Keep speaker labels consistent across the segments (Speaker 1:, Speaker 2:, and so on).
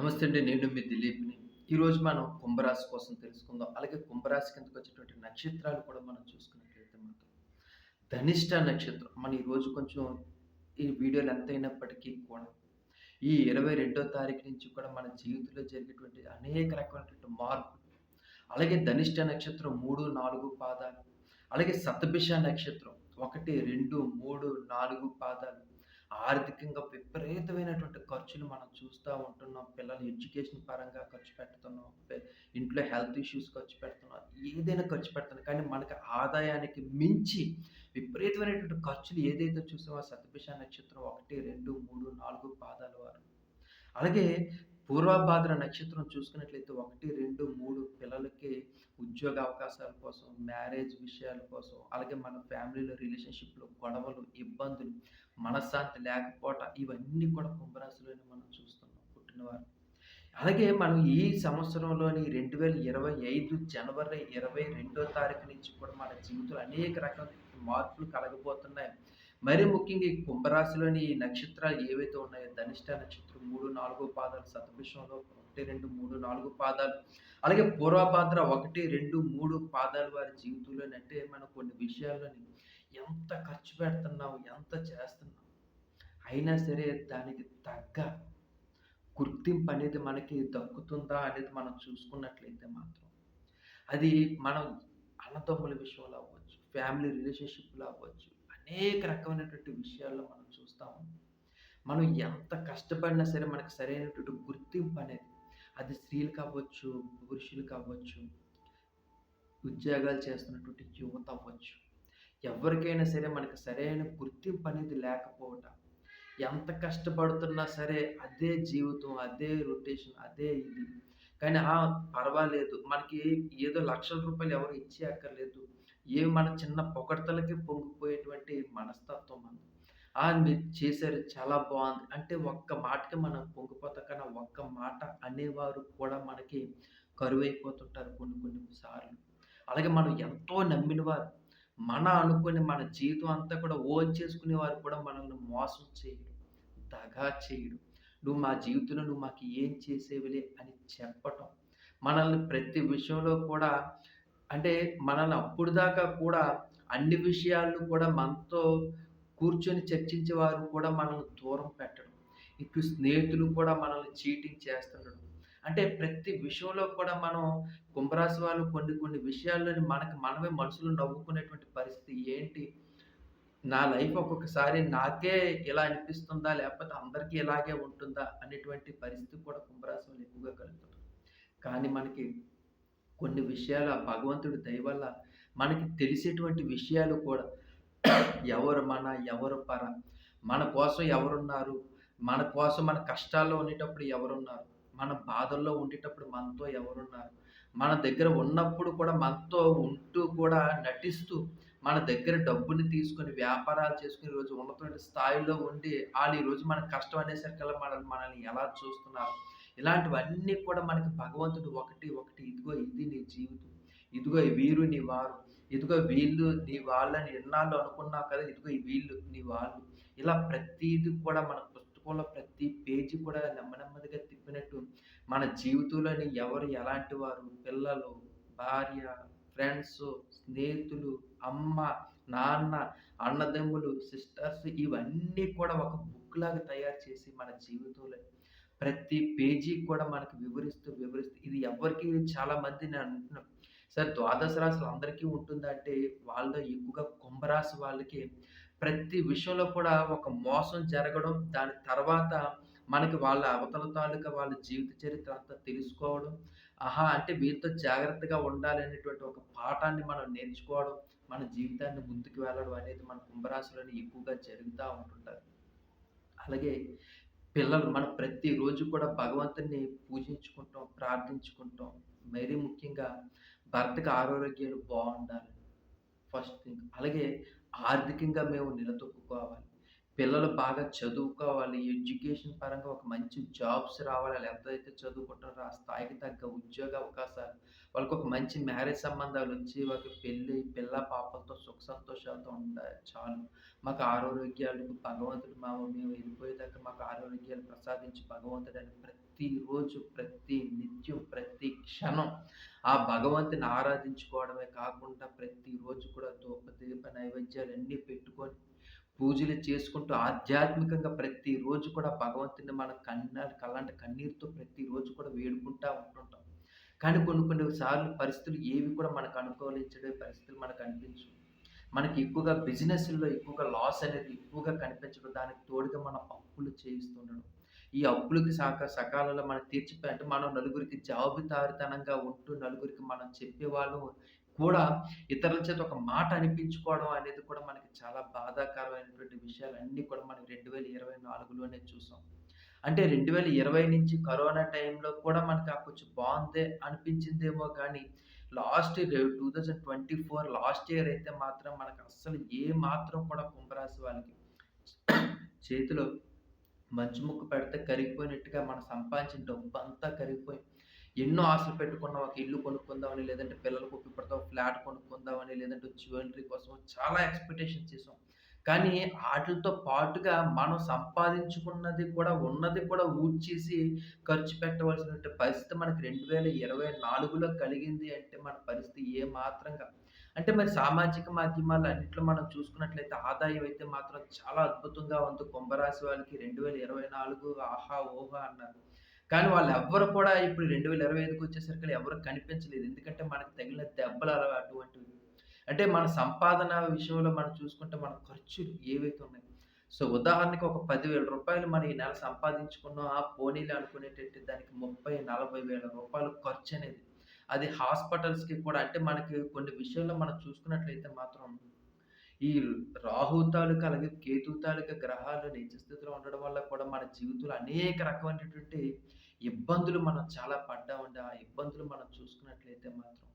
Speaker 1: నమస్తే అండి నేను మీ దిలీప్ని. ఈరోజు మనం కుంభరాశి కోసం తెలుసుకుందాం. అలాగే కుంభరాశి కిందకు వచ్చేటువంటి నక్షత్రాలు కూడా మనం చూసుకున్నట్లయితే మనకు ధనిష్ట నక్షత్రం. మన ఈరోజు కొంచెం ఈ వీడియోలు ఎంత అయినప్పటికీ కూడా ఈ ఇరవై రెండో తారీఖు నుంచి కూడా మన జీవితంలో జరిగేటువంటి అనేక రకమైనటువంటి మార్పులు. అలాగే ధనిష్ట నక్షత్రం మూడు నాలుగు పాదాలు. అలాగే సతభిష నక్షత్రం ఒకటి రెండు మూడు నాలుగు పాదాలు. ఆర్థికంగా విపరీతమైనటువంటి ఖర్చులు మనం చూస్తూ ఉంటున్నాం. పిల్లలు ఎడ్యుకేషన్ పరంగా ఖర్చు పెడుతున్నాం. ఇంట్లో హెల్త్ ఇష్యూస్ ఖర్చు పెడుతున్నాం. ఏదైనా ఖర్చు పెడుతున్నాం. కానీ మనకి ఆదాయానికి మించి విపరీతమైనటువంటి ఖర్చులు ఏదైతే చూసామో సతభిష నక్షత్రం ఒకటి రెండు మూడు నాలుగు పాదాల వారు. అలాగే పూర్వభాద్ర నక్షత్రం చూసుకున్నట్లయితే ఒకటి రెండు మూడు పిల్లలకి ఉద్యోగ అవకాశాల కోసం మ్యారేజ్ విషయాల కోసం అలాగే మన ఫ్యామిలీలో రిలేషన్షిప్లో గొడవలు ఇబ్బందులు మనశ్శాంతి లేకపోవటం ఇవన్నీ కూడా కుంభరాశిలోనే మనం చూస్తున్నాం పుట్టినవారు. అలాగే మనం ఈ సంవత్సరంలోని రెండు వేల ఇరవై ఐదు జనవరి ఇరవై రెండో తారీఖు నుంచి కూడా మన జీవితంలో అనేక రకాల మార్పులు కలగబోతున్నాయి. మరి ముఖ్యంగా ఈ కుంభరాశిలోని ఈ నక్షత్రాలు ఏవైతే ఉన్నాయో ధనిష్ట నక్షత్రం మూడు నాలుగో పాదాలు సతభిషంలో ఒకటి రెండు మూడు నాలుగు పాదాలు. అలాగే పూర్వభాద్ర ఒకటి రెండు మూడు పాదాలు వారి జీవితంలో అంటే మనం కొన్ని విషయాల్లోని ఎంత ఖర్చు పెడుతున్నాం ఎంత చేస్తున్నాం అయినా సరే దానికి తగ్గ గుర్తింపు అనేది మనకి దక్కుతుందా అనేది మనం చూసుకున్నట్లయితే మాత్రం అది మనం అన్నదమ్ముల విషయంలో అవ్వచ్చు ఫ్యామిలీ రిలేషన్షిప్లో అవ్వచ్చు అనేక రకమైనటువంటి విషయాల్లో మనం చూస్తాము. మనం ఎంత కష్టపడినా సరే మనకు సరైనటువంటి గుర్తింపు అనేది అది స్త్రీలు కావచ్చు పురుషులు కావచ్చు ఉద్యోగాలు చేస్తున్నటువంటి యువత అవ్వచ్చు. ఎవరికైనా సరే మనకు సరైన గుర్తింపు అనేది లేకపోవటం. ఎంత కష్టపడుతున్నా సరే అదే జీవితం అదే రొటేషన్ అదే ఇది. కానీ ఆ పర్వాలేదు. మనకి ఏదో లక్షల రూపాయలు ఎవరు ఇచ్చే అక్కర్లేదు ఏ మన చిన్న పొగడతలకి పొంగిపోయేటువంటి మనస్తత్వం మనం మీరు చేశారు చాలా బాగుంది. అంటే ఒక్క మాటకి మనం పొంగిపోతాం కానీ ఒక్క మాట అనేవారు కూడా మనకి కరువైపోతుంటారు కొన్ని కొన్ని సార్లు. అలాగే మనం ఎంతో నమ్మిన వారు మన అనుకుని మన జీవితం అంతా కూడా ఓన్ చేసుకునే వారు కూడా మనల్ని మోసం చేయడం దగా చేయడు నువ్వు మా జీవితంలో నువ్వు మాకు ఏం చేసేవిలే అని చెప్పటం. మనల్ని ప్రతి విషయంలో కూడా అంటే మనల్ని అప్పుడు దాకా కూడా అన్ని విషయాలు కూడా మనతో కూర్చొని చర్చించే వారు కూడా మనల్ని దూరం పెట్టడం. ఇటు స్నేహితులు కూడా మనల్ని చీటింగ్ చేస్తుండడం. అంటే ప్రతి విషయంలో కూడా మనం కుంభరాశి వాళ్ళు కొన్ని కొన్ని విషయాల్లోని మనకి మనమే మనసులో నవ్వుకునేటువంటి పరిస్థితి ఏంటి? నా లైఫ్ ఒక్కొక్కసారి నాకే ఇలా అనిపిస్తుందా? లేకపోతే అందరికీ ఇలాగే ఉంటుందా? అనేటువంటి పరిస్థితి కూడా కుంభరాశి వాళ్ళు ఎక్కువగా కలుగుతుంది కానీ మనకి కొన్ని విషయాలు ఆ భగవంతుడి దయ వల్ల మనకి తెలిసేటువంటి విషయాలు కూడా ఎవరు మన ఎవరు పర. మన కోసం ఎవరున్నారు? మన కోసం మన కష్టాల్లో ఉండేటప్పుడు ఎవరున్నారు? మన బాధల్లో ఉండేటప్పుడు మనతో ఎవరున్నారు? మన దగ్గర ఉన్నప్పుడు కూడా మనతో ఉంటూ కూడా నటిస్తూ మన దగ్గర డబ్బుని తీసుకొని వ్యాపారాలు చేసుకుని ఈరోజు ఉన్నటువంటి స్థాయిలో ఉండి వాళ్ళు ఈరోజు మన కష్టం అనేసరికల్లా మన మనల్ని ఎలా చూస్తున్నారు? ఇలాంటివన్నీ కూడా మనకి భగవంతుడు ఒకటి ఒకటి ఇదిగో ఇది నీ జీవితం. ఇదిగో వీరు నీ వారు. ఇదిగో వీళ్ళు నీ వాళ్ళని ఎన్నాళ్ళు అనుకున్నావు కదా ఇదిగో ఈ వీళ్ళు నీ వాళ్ళు. ఇలా ప్రతిది కూడా మన పుస్తకంలో ప్రతి పేజీ కూడా నెమ్మ నెమ్మదిగా తిప్పినట్టు మన జీవితంలోని ఎవరు ఎలాంటి వారు? పిల్లలు భార్య ఫ్రెండ్స్ స్నేహితులు అమ్మ నాన్న అన్నదమ్ములు సిస్టర్స్ ఇవన్నీ కూడా ఒక బుక్ లాగా తయారు చేసి మన జీవితంలో ప్రతి పేజీ కూడా మనకు వివరిస్తూ వివరిస్తూ. ఇది ఎవరికి చాలా మంది నేను అంటున్నాను సార్ ద్వాదశ రాశులు అందరికీ ఉంటుందంటే వాళ్ళు ఎక్కువగా కుంభరాశి వాళ్ళకి ప్రతి విషయంలో కూడా ఒక మోసం జరగడం దాని తర్వాత మనకి వాళ్ళ అవతల తాలూకా వాళ్ళ జీవిత చరిత్ర అంతా తెలుసుకోవడం ఆహా అంటే వీరితో జాగ్రత్తగా ఉండాలి అనేటువంటి ఒక పాఠాన్ని మనం నేర్చుకోవడం మన జీవితాన్ని ముందుకు వెళ్ళడం అనేది మన కుంభరాశులని ఎక్కువగా జరుగుతూ ఉంటుంటారు. అలాగే పిల్లలు మనం ప్రతిరోజు కూడా భగవంతుని పూజించుకుంటాం ప్రార్థించుకుంటాం. మరీ ముఖ్యంగా భర్తకి ఆరోగ్యాలు బాగుండాలి. First thing. అలాగే ఆర్థికంగా మేము నిలదొక్కుకోవాలి. పిల్లలు బాగా చదువుకోవాలి. ఎడ్యుకేషన్ పరంగా ఒక మంచి జాబ్స్ రావాలి. ఆళ్ళు ఎంతైతే చదువుకుంటారో ఆ స్థాయికి తగ్గ ఉద్యోగ అవకాశాలు, వాళ్ళకి ఒక మంచి మ్యారేజ్ సంబంధాలు వచ్చి వాళ్ళకి పెళ్ళి పిల్ల పాపలతో సుఖ సంతోషాలతో ఉండాలి చాలు. మాకు ఆరోగ్యాలు భగవంతుడు మా మేము వెళ్ళిపోయేదాకా మాకు ఆరోగ్యాలు ప్రసాదించి భగవంతుడు అని ప్రతిరోజు, ప్రతి నిత్యం, ప్రతి క్షణం ఆ భగవంతుని ఆరాధించుకోవడమే కాకుండా ప్రతిరోజు కూడా దూప దీప నైవేద్యాలన్నీ పెట్టుకొని పూజలు చేసుకుంటూ ఆధ్యాత్మికంగా ప్రతిరోజు కూడా భగవంతుని మన కన్న కల్లంట కన్నీరుతో ప్రతిరోజు కూడా వేడుకుంటూ ఉంటుంటాం. కానీ కొన్ని కొన్ని సార్లు పరిస్థితులు ఏవి కూడా మనకు అనుకూలించే పరిస్థితులు మనకు అనిపించవు. మనకి ఎక్కువగా బిజినెస్లో ఎక్కువగా లాస్ అనేది ఎక్కువగా కనిపించడం. దానికి తోడుగా మనం అప్పులు చేయిస్తుండడం. ఈ అప్పులకి సక సకాలంలో మనం తీర్చిపోయి అంటే మనం నలుగురికి జవాబుదారీతనంగా ఉంటూ నలుగురికి మనం చెప్పేవాళ్ళం కూడా ఇతరుల చేత ఒక మాట అనిపించుకోవడం అనేది కూడా మనకి చాలా బాధాకరమైనటువంటి విషయాలన్నీ కూడా మనం 2024లోనే చూసాం. అంటే 2020 నుంచి కరోనా టైంలో కూడా మనకు ఆ కొంచెం బావుందే అనిపించిందేమో కానీ లాస్ట్ రె 2024 లాస్ట్ ఇయర్ అయితే మాత్రం మనకు అస్సలు ఏ మాత్రం కూడా కుంభరాశి వాళ్ళకి చేతిలో మంచి ముక్క పెడితే కరిగిపోయినట్టుగా మనం సంపాదించిన డబ్బంతా కరిగిపోయి ఎన్నో ఆశలు పెట్టుకున్నాం. ఒక ఇల్లు కొనుక్కుందామని, లేదంటే పిల్లలకు ఉపయోగపడతాం ఫ్లాట్ కొనుక్కుందామని, లేదంటే జ్యువెలరీ కోసం చాలా ఎక్స్పెక్టేషన్ చేసాం. కానీ వాటితో పాటుగా మనం సంపాదించుకున్నది కూడా ఉన్నది కూడా ఊడ్చేసి ఖర్చు పెట్టవలసిన పరిస్థితి మనకి 2024లో కలిగింది అంటే మన పరిస్థితి ఏ మాత్రంగా అంటే మరి సామాజిక మాధ్యమాలు అన్నింటిలో మనం చూసుకున్నట్లయితే ఆదాయం అయితే మాత్రం చాలా అద్భుతంగా ఉంది కుంభరాశి వాళ్ళకి 2024 ఆహా! ఓహా! అన్నారు. కానీ వాళ్ళు ఎవ్వరు కూడా ఇప్పుడు 2025కి వచ్చేసరికి ఎవరు కనిపించలేదు. ఎందుకంటే మనకు తగిలిన దెబ్బలు అలా అటువంటివి. అంటే మన సంపాదన విషయంలో మనం చూసుకుంటే మన ఖర్చులు ఏవైతే ఉన్నాయి సో, ఉదాహరణకి ఒక పదివేల రూపాయలు మనం ఈ నెల సంపాదించుకున్నాం. ఆ పోనీలు అనుకునేటట్టు దానికి 30, 40 వేల రూపాయలు ఖర్చు అనేది అది హాస్పిటల్స్‌కి కూడా అంటే మనకి కొన్ని విషయాల్లో మనం చూసుకున్నట్లయితే మాత్రం ఈ రాహు తాలూకా అలాగే కేతు తాలూకా గ్రహాలు నిజస్థితిలో ఉండడం వల్ల కూడా మన జీవితంలో అనేక రకమైనటువంటి ఇబ్బందులు మనం చాలా పడ్డామండి. ఆ ఇబ్బందులు మనం చూసుకున్నట్లయితే మాత్రం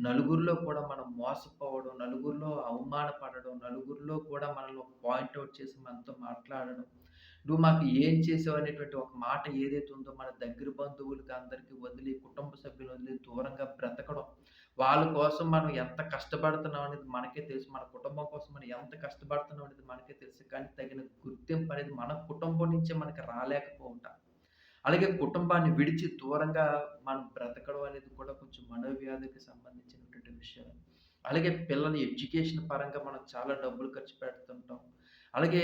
Speaker 1: నలుగురిలో కూడా మనం మోసపోవడం, నలుగురిలో అవమానపడడం, నలుగురిలో కూడా మనల్ని పాయింట్ అవుట్ చేసి మనతో మాట్లాడడం. "నువ్వు మాకు ఏం చేసావు" అనేటువంటి ఒక మాట ఏదైతే ఉందో మన దగ్గర బంధువులకి అందరికి వదిలి, కుటుంబ సభ్యులు వదిలి దూరంగా బ్రతకడం. వాళ్ళ కోసం మనం ఎంత కష్టపడుతున్నాం అనేది మనకే తెలుసు. మన కుటుంబం కోసం మనం ఎంత కష్టపడుతున్నాం అనేది మనకే తెలుసు. కానీ తగిన గుర్తింపు అనేది మన కుటుంబం నుంచే మనకి రాలేకపోవుట. అలాగే కుటుంబాన్ని విడిచి దూరంగా మనం బ్రతకడం అనేది కూడా కొంచెం మనోవ్యాధికి సంబంధించినటువంటి విషయం. అలాగే పిల్లల ఎడ్యుకేషన్ పరంగా మనం చాలా డబ్బులు ఖర్చు పెడుతుంటాం. అలాగే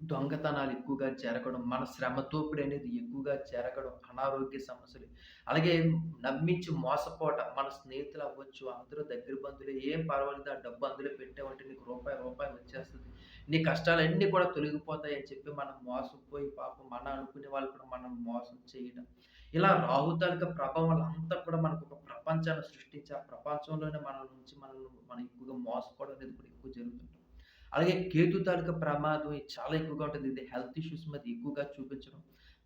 Speaker 1: దొంగతనాలు ఎక్కువగా జరగడం, మన శ్రమ దోపిడీ అనేది ఎక్కువగా జరగడం, అనారోగ్య సమస్యలు, అలాగే నమ్మించి మోసపోవటం. మన స్నేహితులు అవ్వచ్చు, అందరూ దగ్గర బంధువులే "ఏం పర్వాలేదు ఆ డబ్బు అందులో పెట్టామంటే నీకు రూపాయి, రూపాయి వచ్చేస్తుంది నీ కష్టాలన్నీ కూడా తొలగిపోతాయి" అని చెప్పి మనం మోసపోయి పాపం మన అనుకునే వాళ్ళు కూడా మనం మోసం చేయడం. ఇలా రాహుతాలిక ప్రభావం అంతా కూడా మనకు ఒక ప్రపంచాన్ని సృష్టించి, ఆ ప్రపంచంలోనే మన నుంచి మనల్ని మనం ఎక్కువగా మోసపోవడం అనేది కూడా ఎక్కువ జరుగుతుంటుంది. అలాగే కేతు తాలూకా ప్రమాదం చాలా ఎక్కువగా ఉంటుంది. ఇది హెల్త్ ఇష్యూస్ మీద ఎక్కువగా చూపించడం.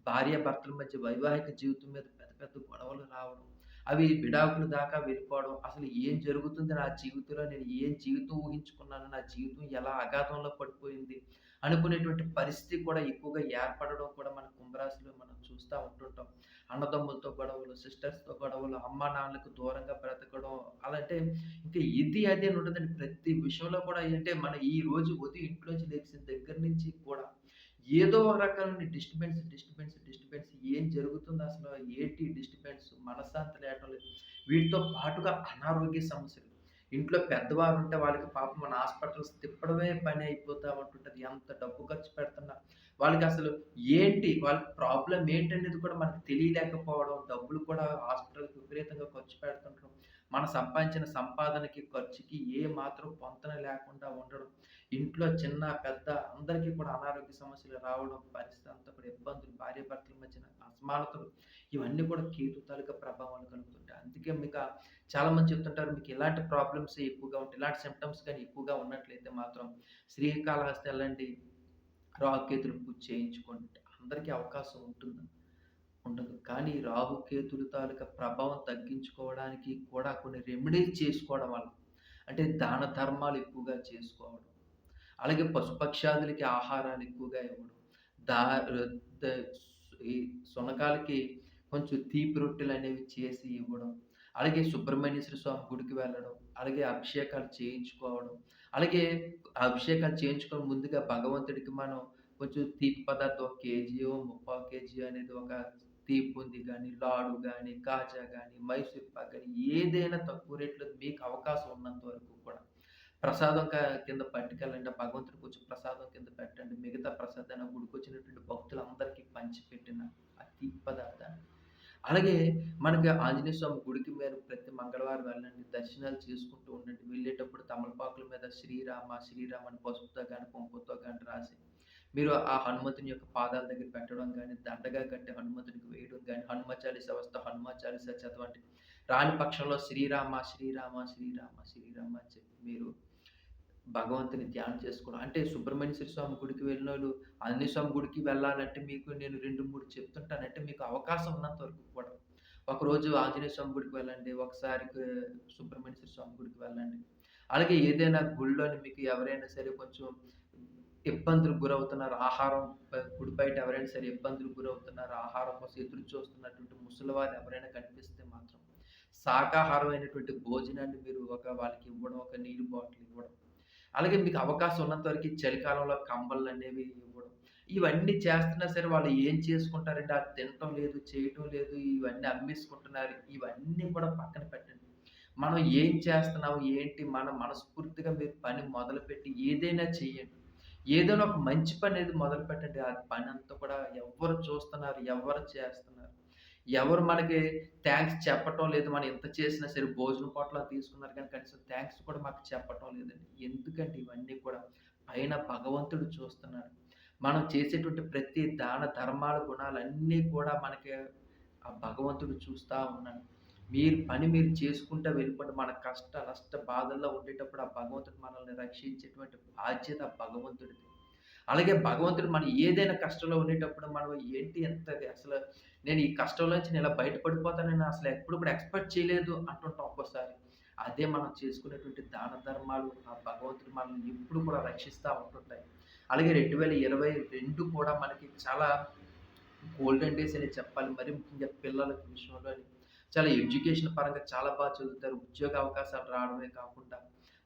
Speaker 1: భార్యాభర్తల మధ్య వైవాహిక జీవితం మీద పెద్ద పెద్ద గొడవలు రావడం. అవి విడాకుల దాకా వెళ్ళిపోవడం. అసలు ఏం జరుగుతుంది నా జీవితంలో? నేను ఏం జీవితం ఊహించుకున్నాను? నా జీవితం ఎలా అగాధంలో పడిపోయింది? అనుకునేటువంటి పరిస్థితి కూడా ఎక్కువగా ఏర్పడడం కూడా మన కుంభరాశిలో మనం చూస్తూ ఉంటుంటాం. అన్నదమ్ములతో గొడవలు, సిస్టర్స్‌తో గొడవలు, అమ్మానాన్నలకు దూరంగా బ్రతకడం. అలా అంటే ఇంకా ఇది అది అని ఉండదండి. ప్రతి విషయంలో కూడా ఏంటంటే మన ఈ రోజు ఉదయం ఇంట్లోంచి లేచిన దగ్గర నుంచి కూడా ఏదో రకాలైన డిస్టర్బెన్స్, డిస్టర్బెన్స్, డిస్టర్బెన్స్ ఏం జరుగుతుందసలు? ఏంటి డిస్టర్బెన్స్? మనశ్శాంతి లేటం లేదు. వీటితో పాటుగా అనారోగ్య సమస్యలు. ఇంట్లో పెద్దవారుంటే వాళ్ళకి పాపం మన హాస్పిటల్స్ తిప్పడమే పని అయిపోతామంటుంటుంది ఎంత డబ్బు ఖర్చు పెడుతున్నా వాళ్ళకి అసలు ఏంటి? వాళ్ళ ప్రాబ్లం ఏంటనేది కూడా మనకు తెలియలేకపోవడం. డబ్బులు కూడా హాస్పిటల్‌కి విపరీతంగా ఖర్చు పెడుతుంటారు మనం సంపాదించిన సంపాదనకి, ఖర్చుకి ఏ మాత్రం పొంతన లేకుండా ఉండడం. ఇంట్లో చిన్న, పెద్ద అందరికీ కూడా అనారోగ్య సమస్యలు రావడం. పరిస్థితి అంతా కూడా ఇబ్బందులు, భార్యాభర్తల మధ్యన అసమానతలు ఇవన్నీ కూడా కేతు తాలూకా ప్రభావాలు కలుగుతుంటాయి. అందుకే మీక చాలామంది చెప్తుంటారు మీకు ఇలాంటి ప్రాబ్లమ్స్ ఎక్కువగా ఉంటాయి. ఇలాంటి సిమ్టమ్స్ కానీ ఎక్కువగా ఉన్నట్లయితే మాత్రం శ్రీకాళహస్తి వెళ్ళండి రాహుకేతుల పూజ చేయించుకుంటే అందరికీ అవకాశం ఉంటుంది ఉండదు. కానీ రాహుకేతులు తాలూకా ప్రభావం తగ్గించుకోవడానికి కూడా కొన్ని రెమెడీస్ చేసుకోవడం వల్ల అంటే దాన ధర్మాలు ఎక్కువగా చేసుకోవడం. అలాగే పశుపక్షాదులకి ఆహారాలు ఎక్కువగా ఇవ్వడం. దా ఈ సునకాలకి కొంచెం తీపి రొట్టెలు అనేవి చేసి ఇవ్వడం. అలాగే సుబ్రహ్మణ్యేశ్వర స్వామి గుడికి వెళ్ళడం. అలాగే అభిషేకాలు చేయించుకోవడం. అలాగే అభిషేకాలు చేయించుకొని ముందుగా భగవంతుడికి మనం కొంచెం తీపి పదార్థం ఒక కేజీయో, ముప్పై కేజీ అనేది ఒక తీపి ఉంది కానీ లాడు కానీ కాజా కానీ మైసూర్ పాక్ కానీ ఏదైనా తక్కువ రేట్‌లో మీకు అవకాశం ఉన్నంత వరకు కూడా ప్రసాదం క కింద పట్టుకెళ్ళండి. భగవంతుడు కొంచెం ప్రసాదం కింద పెట్టండి. మిగతా ప్రసాదాన్ని గుడికి వచ్చినటువంటి భక్తులందరికీ పంచిపెట్టిన ఆ తీపి పదార్థాన్ని. అలాగే మనకి ఆంజనేయ స్వామి గుడికి మీరు ప్రతి మంగళవారం వెళ్ళండి. దర్శనాలు చేసుకుంటూ వెళ్ళేటప్పుడు తమలపాకుల మీద శ్రీరామ, శ్రీరామ అని పసుపుతో కానీ కుంకుమతో కానీ రాసి మీరు ఆ హనుమంతుని యొక్క పాదాల దగ్గర పెట్టడం కానీ దండగా కట్టి హనుమంతునికి వేయడం కానీ హనుమ చాలీస వస్తే హనుమ చాలీస చదవండి. రాని పక్షంలో శ్రీరామ, శ్రీరామ, శ్రీరామ, శ్రీరామ అని చెప్పి మీరు భగవంతుని ధ్యానం చేసుకోవడం. అంటే సుబ్రహ్మణ్యేశ్వర స్వామి గుడికి వెళ్ళినోళ్ళు ఆంజనేయ స్వామి గుడికి వెళ్ళాలంటే మీకు నేను రెండు మూడు చెప్తుంటానంటే మీకు అవకాశం ఉన్నంత వరకు కూడా. ఒకరోజు ఆంజనేయ స్వామి గుడికి వెళ్ళండి. ఒకసారి సుబ్రహ్మణ్య సుబ్రహ్మణ్యేశ్వర స్వామి గుడికి వెళ్ళండి. అలాగే ఏదైనా గుళ్ళోని మీకు ఎవరైనా సరే కొంచెం ఇబ్బందులకు గురవుతున్నారు. ఆహారం గుడి బయట ఎవరైనా సరే ఇబ్బందులకు గురవుతున్నారు. ఆహారం కోసం ఎదురు చూస్తున్నటువంటి ముసలివారు ఎవరైనా కనిపిస్తే మాత్రం శాకాహారమైనటువంటి భోజనాన్ని మీరు ఒక వాళ్ళకి ఇవ్వడం, ఒక నీళ్ళు బాటిల్ ఇవ్వడం. అలాగే మీకు అవకాశం ఉన్నంత వరకు చలికాలంలో చలికాలంలో కంబళ్ళనేవి ఇవ్వడం. ఇవన్నీ చేస్తున్నా సరే వాళ్ళు ఏం చేసుకుంటారంటే అది తినటం లేదు, చేయటం లేదు, ఇవన్నీ అమ్మేసుకుంటున్నారు. ఇవన్నీ కూడా పక్కన పెట్టండి. మనం ఏం చేస్తున్నాం, ఏంటి మన మనస్ఫూర్తిగా మీరు పని మొదలుపెట్టి ఏదైనా చేయండి. ఏదైనా ఒక మంచి పని అనేది మొదలు పెట్టండి ఆ పని అంతా కూడా ఎవ్వరు చూస్తున్నారు, ఎవరు చేస్తున్నారు, ఎవరు మనకి థ్యాంక్స్ చెప్పటం లేదు. మనం ఎంత చేసినా సరే భోజనం పాటలు తీసుకున్నారు కానీ కనీసం థ్యాంక్స్ కూడా మాకు చెప్పటం లేదండి. ఎందుకంటే ఇవన్నీ కూడా పైన భగవంతుడు చూస్తున్నాడు. మనం చేసేటువంటి ప్రతి దాన ధర్మాల గుణాలన్నీ కూడా మనకి ఆ భగవంతుడు చూస్తూ ఉన్నాడు. మీరు పని మీరు చేసుకుంటూ వెళ్ళిపోతే మన కష్ట, నష్ట బాధల్లో ఉండేటప్పుడు ఆ భగవంతుడు మనల్ని రక్షించేటువంటి బాధ్యత భగవంతుడిది. అలాగే భగవంతుడు మనం ఏదైనా కష్టంలో ఉండేటప్పుడు మనం ఏంటి ఎంత అసలు నేను ఈ కష్టంలో నుంచి నేను ఇలా బయటపడిపోతానని అసలు ఎప్పుడు కూడా ఎక్స్‌పెక్ట్ చేయలేదు అంటుంటాం ఒక్కోసారి. అదే మనం చేసుకునేటువంటి దాన ధర్మాలు ఆ భగవంతుడు మనల్ని ఎప్పుడు కూడా రక్షిస్తూ ఉంటుంటాయి. అలాగే 2022 కూడా మనకి చాలా గోల్డెన్ డేస్ అనే చెప్పాలి. మరి ముఖ్యంగా పిల్లల విషయంలో చాలా ఎడ్యుకేషన్ పరంగా చాలా బాగా చదువుతారు. ఉద్యోగ అవకాశాలు రావడమే కాకుండా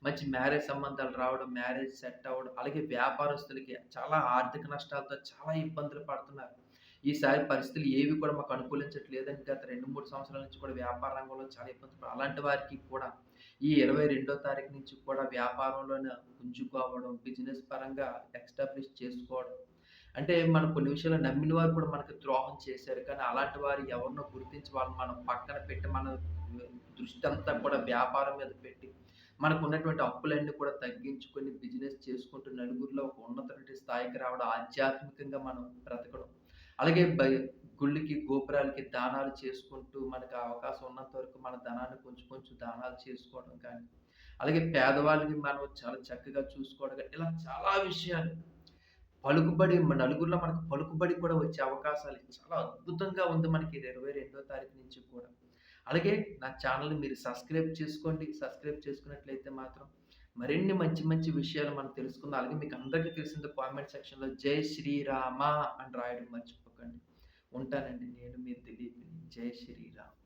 Speaker 1: మంచి మ్యారేజ్ సంబంధాలు రావడం, మ్యారేజ్ సెట్ అవ్వడం, అలాగే వ్యాపారస్తులకి చాలా ఆర్థిక నష్టాలతో చాలా ఇబ్బందులు పడుతున్నారు. ఈసారి పరిస్థితులు ఏవి కూడా మాకు అనుకూలించట్లేదని గత 2, 3 సంవత్సరాల నుంచి కూడా వ్యాపార రంగంలో చాలా ఇబ్బంది అలాంటి వారికి కూడా ఈ 22 తారీఖు నుంచి కూడా వ్యాపారంలోనే ఉంచుకోవడం బిజినెస్ పరంగా ఎస్టాబ్లిష్ చేసుకోవడం. అంటే మనం కొన్ని విషయాల్లో నమ్మిన వారు కూడా మనకు ద్రోహం చేశారు. కానీ అలాంటి వారు ఎవరినో గుర్తించి వాళ్ళని మనం పక్కన పెట్టి మన దృష్టంతా కూడా వ్యాపారం మీద పెట్టి, మనకు ఉన్నటువంటి అప్పులన్నీ కూడా తగ్గించుకొని బిజినెస్ చేసుకుంటూ నలుగురిలో ఒక ఉన్నతమైన స్థాయికి రావడం, ఆధ్యాత్మికంగా మనం బ్రతకడం. అలాగే గుళ్ళకి, గోపురాలకి దానాలు చేసుకుంటూ మనకు ఆ అవకాశం ఉన్నంత వరకు మన ధనాన్ని కొంచెం కొంచెం దానాలు చేసుకోవడం కానీ, అలాగే పేదవాళ్ళని మనం చాలా చక్కగా చూసుకోవడం కానీ ఇలా చాలా విషయాలు పలుకుబడి నలుగురిలో మనకు పలుకుబడి కూడా వచ్చే అవకాశాలు చాలా అద్భుతంగా ఉంది మనకి 22 తారీఖు నుంచి కూడా. అలాగే నా ఛానల్ మీరు సబ్స్క్రైబ్ చేసుకోండి. సబ్స్క్రైబ్ చేసుకున్నట్లయితే మాత్రం మరిన్ని మంచి మంచి విషయాలు మనం తెలుసుకుందాం. అలాగే మీకు అందరికీ తెలిసిందే కామెంట్ సెక్షన్‌లో జై శ్రీరామ అని రాయడం మర్చిపోకండి. ఉంటానండి. నేను మీ దిలీప్‌ని. జై శ్రీరామ్.